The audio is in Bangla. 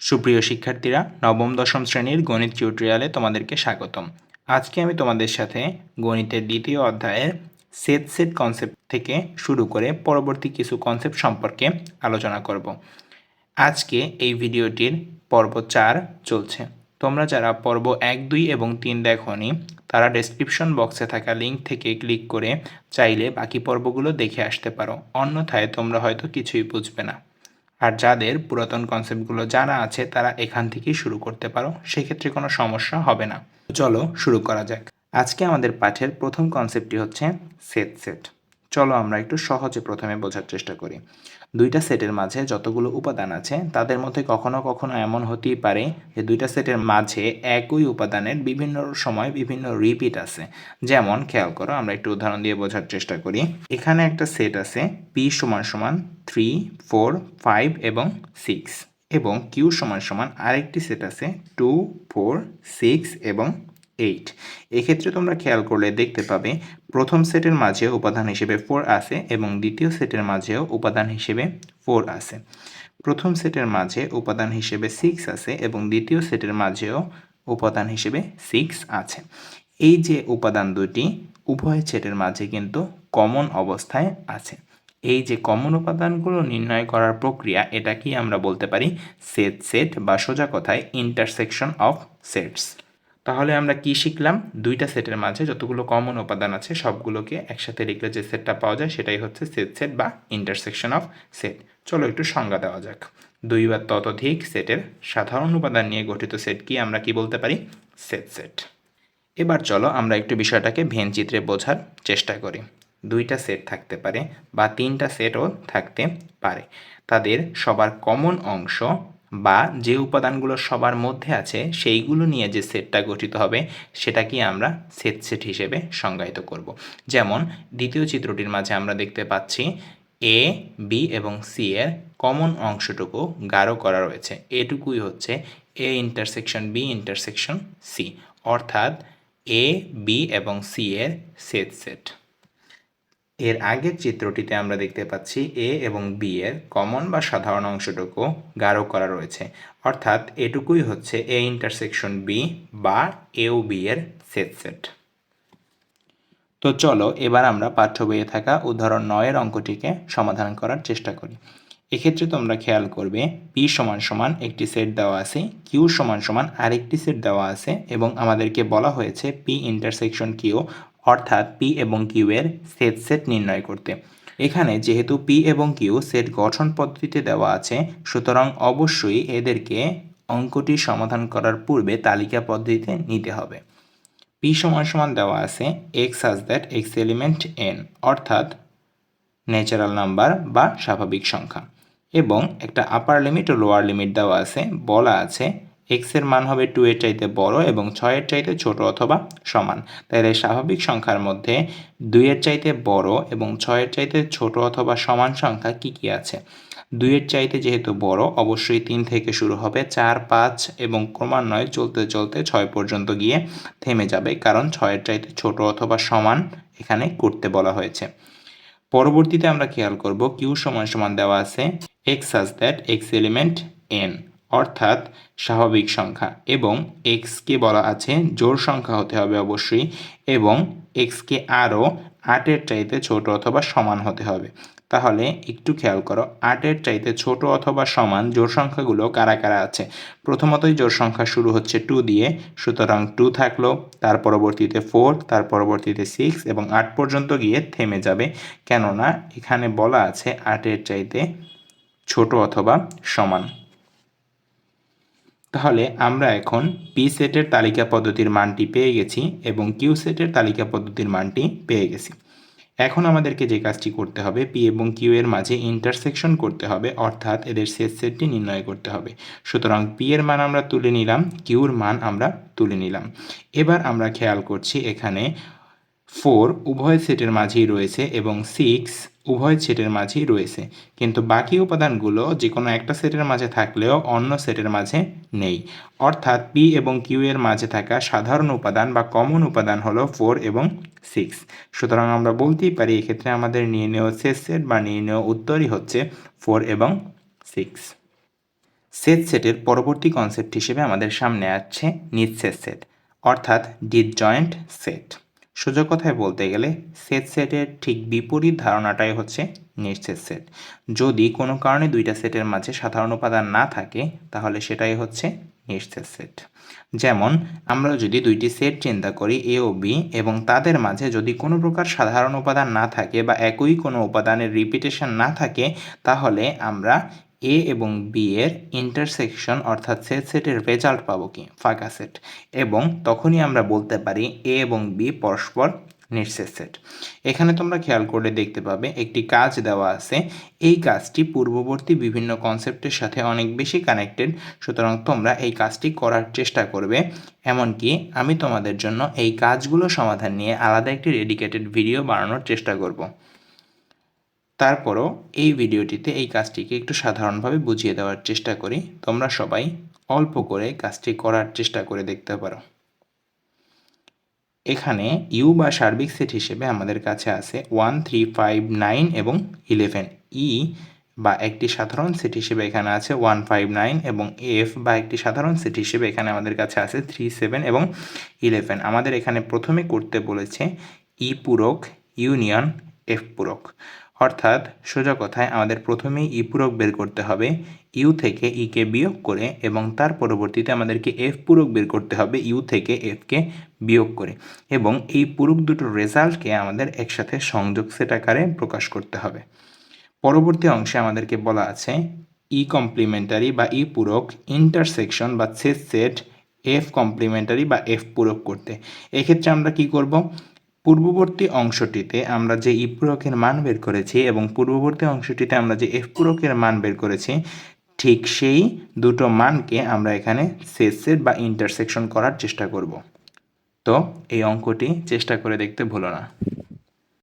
সুপ্রিয় শিক্ষার্থীরা, নবম, দশম শ্রেণির গণিত টিউটোরিয়ালে তোমাদেরকে স্বাগতম। আজকে আমি তোমাদের সাথে গণিতের দ্বিতীয় অধ্যায়ের সেট সেট কনসেপ্ট থেকে শুরু করে পরবর্তী কিছু কনসেপ্ট সম্পর্কে আলোচনা করব। আজকে এই ভিডিওটির পর্ব চার চলছে। তোমরা যারা পর্ব এক, দুই এবং তিন দেখোনি, তারা ডেসক্রিপশন বক্সে থাকা লিঙ্ক থেকে ক্লিক করে চাইলে বাকি পর্বগুলো দেখে আসতে পারো। অন্যথায় তোমরা হয়তো কিছুই বুঝবে না। আর যাদের পুরাতন কনসেপ্টগুলো জানা আছে, তারা এখান থেকেই শুরু করতে পারো, সেক্ষেত্রে কোনো সমস্যা হবে না। চলো শুরু করা যাক। আজকে আমাদের পাঠের প্রথম কনসেপ্টটি হচ্ছে সেট সেট চলো আমরা একটু সহজে প্রথমে বোঝার চেষ্টা করি। দুইটা সেটের মাঝে যতগুলো উপাদান আছে, তাদের মধ্যে কখনো কখনো এমন হতেই পারে যে দুইটা সেটের মাঝে একই উপাদানের বিভিন্ন সময় বিভিন্ন রিপিট আছে। যেমন খেয়াল করো, আমরা একটু উদাহরণ দিয়ে বোঝার চেষ্টা করি। এখানে একটা সেট আছে পি সমান সমান থ্রি ফোর ফাইভ এবং সিক্স এবং কিউ সমান সমান আরেকটি সেট আছে টু ফোর সিক্স এবং এইট এক্ষেত্রে তোমরা খেয়াল করলে দেখতে পাবে, প্রথম সেটের মাঝে উপাদান হিসেবে ফোর আছে এবং দ্বিতীয় সেটের মাঝেও উপাদান হিসেবে ফোর আছে। প্রথম সেটের মাঝে উপাদান হিসেবে সিক্স আছে এবং দ্বিতীয় সেটের মাঝেও উপাদান হিসেবে সিক্স আছে। এই যে উপাদান দুটি উভয় সেটের মাঝে কিন্তু কমন অবস্থায় আছে। এই যে কমন উপাদানগুলো নির্ণয় করার প্রক্রিয়া এটাকেই আমরা বলতে পারি? সেট সেট বা সোজা কথায় ইন্টারসেকশন অফ সেটস তাহলে আমরা কি শিখলাম? দুইটা সেটের মাঝে যতগুলো কমন উপাদান আছে, সবগুলোকে একসাথে লিখলে যে সেটটা পাওয়া যায় সেটাই হচ্ছে সেট সেট বা ইন্টারসেকশন অফ সেট চলো একটু সংজ্ঞা দেওয়া যাক। দুই বা ততোধিক সেটের সাধারণ উপাদান নিয়ে গঠিত সেট কি আমরা কি বলতে পারি? সেট সেট এবার চলো আমরা একটু বিষয়টাকে ভেন চিত্রে বোঝার চেষ্টা করি। দুইটা সেট থাকতে পারে বা তিনটা সেটও থাকতে পারে। তাদের সবার কমন অংশ বা যে উপাদানগুলো সবার মধ্যে আছে, সেইগুলো নিয়ে যে সেটটা গঠিত হবে, সেটাকে আমরা সেট সেট হিসেবে সংজ্ঞায়িত করব। যেমন, দ্বিতীয় চিত্রটির মাঝে আমরা দেখতে পাচ্ছি এ বি এবং সি এর কমন অংশটুকু গাঢ় করা রয়েছে এটুকুই হচ্ছে A intersection B intersection C অর্থাৎ এ বি এবং সি এর সেট সেট এর আগের চিত্রটিতে আমরা দেখতে পাচ্ছি এ এবং বি এর কমন বা সাধারণ অংশটুকু গাঢ় করা রয়েছে। অর্থাৎ এটুকুই হচ্ছে এ ইন্টারসেকশন বি বা এ ও বি এর সেট সেট তো চলো এবার আমরা পাঠ্য বইয়ে থাকা উদাহরণ নয়ের অঙ্কটিকে সমাধান করার চেষ্টা করি। এক্ষেত্রে তোমরা খেয়াল করবে পি সমান সমান একটি সেট দেওয়া আছে কিউ সমান সমান আরেকটি সেট দেওয়া আছে এবং আমাদেরকে বলা হয়েছে পি ইন্টারসেকশন কিউ অর্থাৎ পি এবং কিউ এর সেট সেট নির্ণয় করতে। এখানে যেহেতু পি এবং কিউ সেট গঠন পদ্ধতিতে দেওয়া আছে, সুতরাং অবশ্যই এদেরকে অঙ্কটি সমাধান করার পূর্বে তালিকা পদ্ধতিতে নিতে হবে। পি সমান সমান দেওয়া আছে x has that x element n অর্থাৎ ন্যাচারাল নাম্বার বা স্বাভাবিক সংখ্যা। এবং একটা আপার লিমিট ও লোয়ার লিমিট দেওয়া আছে, বলা আছে এক্সের মান হবে টু এর চাইতে বড় এবং ছয়ের চাইতে ছোট অথবা সমান। তাহলে স্বাভাবিক সংখ্যার মধ্যে দুইয়ের চাইতে বড় এবং ছয়ের চাইতে ছোট অথবা সমান সংখ্যা কি কি আছে? দুইয়ের চাইতে যেহেতু বড়, অবশ্যই তিন থেকে শুরু হবে চার, পাঁচ এবং ক্রমান্বয়ে চলতে চলতে ছয় পর্যন্ত গিয়ে থেমে যাবে কারণ ছয়ের চাইতে ছোট অথবা সমান এখানে করতে বলা হয়েছে। পরবর্তীতে আমরা খেয়াল করব কিউ সমান সমান দেওয়া আছে x has that x element N অর্থাৎ স্বাভাবিক সংখ্যা এবং এক্সকে বলা আছে জোর সংখ্যা হতে হবে অবশ্যই এবং এক্সকে আরও আটের চাইতে ছোট অথবা সমান হতে হবে। তাহলে একটু খেয়াল করো, আটের চাইতে ছোট অথবা সমান জোর সংখ্যাগুলো কারা কারা আছে? প্রথমতই জোর সংখ্যা শুরু হচ্ছে টু দিয়ে, সুতরাং টু থাকল, তার পরবর্তীতে ফোর তার পরবর্তীতে সিক্স এবং আট পর্যন্ত গিয়ে থেমে যাবে। কেননা এখানে বলা আছে আটের চাইতে ছোট অথবা সমান। তাহলে আমরা এখন পি সেটের তালিকা পদ্ধতির মানটি পেয়ে গেছি এবং কিউ সেটের তালিকা পদ্ধতির মানটি পেয়ে গেছি। এখন আমাদেরকে যে কাজটি করতে হবে পি এবং কিউ এর মাঝে ইন্টারসেকশন করতে হবে, অর্থাৎ এদের সেট সেটটি নির্ণয় করতে হবে। সুতরাং পি এর মান আমরা তুলে নিলাম কিউর মান আমরা তুলে নিলাম। এবার আমরা খেয়াল করছি এখানে ফোর উভয় সেটের মাঝেই রয়েছে এবং সিক্স উভয় সেটের মাঝেই রয়েছে। কিন্তু বাকি উপাদানগুলো যে কোনো একটা সেটের মাঝে থাকলেও অন্য সেটের মাঝে নেই। অর্থাৎ পি এবং কিউ এর মাঝে থাকা সাধারণ উপাদান বা কমন উপাদান হলো ফোর এবং সিক্স। সুতরাং আমরা বলতেই পারি, এক্ষেত্রে আমাদের নির্ণয় শেষ সেট বা নির্ণয় উত্তরই হচ্ছে ফোর এবং সিক্স। সেট সেটের পরবর্তী কনসেপ্ট হিসেবে আমাদের সামনে আছে নিঃশেষ সেট সেট অর্থাৎ ডিসজয়েন্ট সেট। সোজা কথায় বলতে গেলে সেট সেটের ঠিক বিপরীত ধারণাটাই হচ্ছে নিঃশেষ সেট যদি কোনো কারণে দুইটা সেটের মাঝে সাধারণ উপাদান না থাকে, তাহলে সেটাই হচ্ছে নিঃশেষ সেট যেমন, আমরা যদি দুইটি সেট চিন্তা করি এ ও বি এবং তাদের মাঝে যদি কোনো প্রকার সাধারণ উপাদান না থাকে বা একই কোনো উপাদানের রিপিটেশন না থাকে, তাহলে আমরা এ এবং বি এর ইন্টারসেকশন অর্থাৎ সেট সেটের রেজাল্ট পাবো কি? ফাঁকা সেট এবং তখনই আমরা বলতে পারি এ এবং বি পরস্পর নিঃশেষ সেট এখানে তোমরা খেয়াল করে দেখতে পাবে একটি কাজ দেওয়া আছে। এই কাজটি পূর্ববর্তী বিভিন্ন কনসেপ্টের সাথে অনেক বেশি কানেক্টেড সুতরাং তোমরা এই কাজটি করার চেষ্টা করবে। এমনকি আমি তোমাদের জন্য এই কাজগুলো সমাধান নিয়ে আলাদা একটি ডেডিকেটেড ভিডিও বানানোর চেষ্টা করব। তারপরও এই ভিডিওটিতে এই কাজটিকে একটু সাধারণভাবে বুঝিয়ে দেওয়ার চেষ্টা করি। তোমরা সবাই অল্প করে কাজটি করার চেষ্টা করে দেখতে পারো। এখানে ইউ বা সার্বিক সেট হিসেবে আমাদের কাছে আছে ওয়ান থ্রি ফাইভ নাইন এবং ইলেভেন ই বা একটি সাধারণ সেট হিসেবে এখানে আছে ওয়ান ফাইভ নাইন এবং এফ বা একটি সাধারণ সেট হিসেবে এখানে আমাদের কাছে আছে থ্রি সেভেন এবং ইলেভেন আমাদের এখানে প্রথমে করতে বলেছে ই পূরক ইউনিয়ন এফ পূরক। অর্থাৎ সোজা কথায় আমাদের প্রথমেই ই পূরক বের করতে হবে, ইউ থেকে ইকে বিয়োগ করে এবং তার পরবর্তীতে আমাদেরকে এফ পূরক বের করতে হবে, ইউ থেকে এফকে বিয়োগ করে এবং এই পূরক দুটোর রেজাল্টকে আমাদের একসাথে সংযোগ সেট আকারে প্রকাশ করতে হবে। পরবর্তী অংশে আমাদেরকে বলা আছে ই কমপ্লিমেন্টারি বা ই পূরক ইন্টারসেকশন বা সেট সেট এফ কমপ্লিমেন্টারি বা এফ পূরক করতে। এক্ষেত্রে আমরা কি করব? পূর্ববর্তী অংশটিতে আমরা যে ই পূরকের মান বের করেছি এবং পূর্ববর্তী অংশটিতে আমরা যে এফ পূরকের মান বের করেছি, ঠিক সেই দুটো মানকে আমরা এখানে সেট বা ইন্টারসেকশন করার চেষ্টা করব। তো এই অঙ্কটি চেষ্টা করে দেখতে ভুলো না।